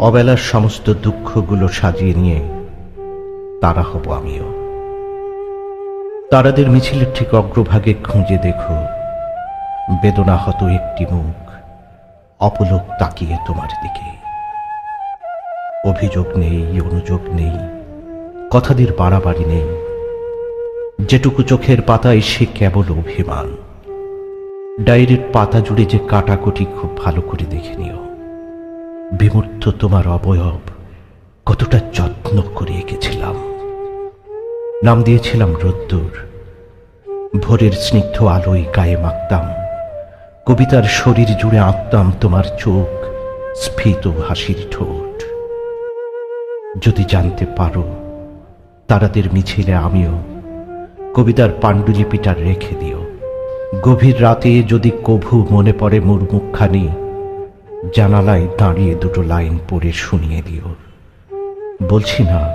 অবেলার সমস্ত দুঃখগুলো সাজিয়ে নিয়ে তারা হব আমিও। তারাদের মিছিলের ঠিক অগ্রভাগে খুঁজে দেখো বেদনা হত একটি মুখ অপলোক তাকিয়ে তোমার দিকে। অভিযোগ নেই, অনুযোগ নেই, কথাদের বাড়াবাড়ি নেই। যেটুকু চোখের পাতায় সে কেবল অভিমান। ডায়েরির পাতা জুড়ে যে কাটাকুটি খুব ভালো করে দেখে নিও। বিমূর্ত তোমার অবয়ব, কতটা যত্ন করে এঁকেছিলাম। নাম দিয়েছিলাম রোদ্দুর, ভোরের স্নিগ্ধ আলোয় গায়ে মাখতাম, কবিতার শরীর জুড়ে আঁকতাম তোমার চোখ, স্ফীত হাসির ঠোঁট। যদি জানতে পারো, তারাদের মিছিলে আমিও কবিতার পাণ্ডুলিপিটা রেখে দিও। গভীর রাতে যদি কভু মনে পড়ে মোর মুখখানি জানালায় দাঁড়িয়ে দুটো লাইন পড়ে শুনিয়ে দিও। বলছি না,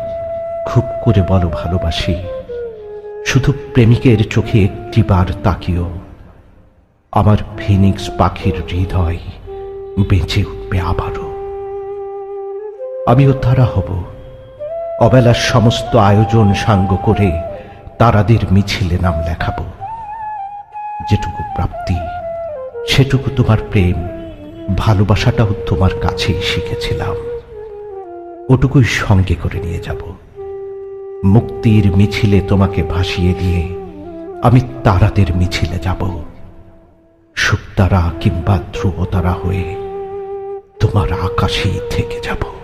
খুব করে বলো ভালোবাসি। শুধু প্রেমিকের চোখে একটি একটিবার তাকিও। আমার ফিনিক্স পাখির হৃদয় বেঁচে উঠবে আবারও। আমিও তারা হব। অবেলার সমস্ত আয়োজন সাঙ্গ করে তারাদের মিছিলে নাম লেখাবো। যেটুকু প্রাপ্তি, সেটুকু তোমার প্রেম। ভালোবাসাটাও তোমার কাছেই শিখেছিলাম। ওটুকুই সঙ্গে করে নিয়ে যাব। মুক্তির মিছিলে তোমাকে ভাসিয়ে দিয়ে আমি তারাদের মিছিলে যাব। শুকতারা কিংবা ধ্রুবতারা হয়ে তোমার আকাশেই থেকে যাব।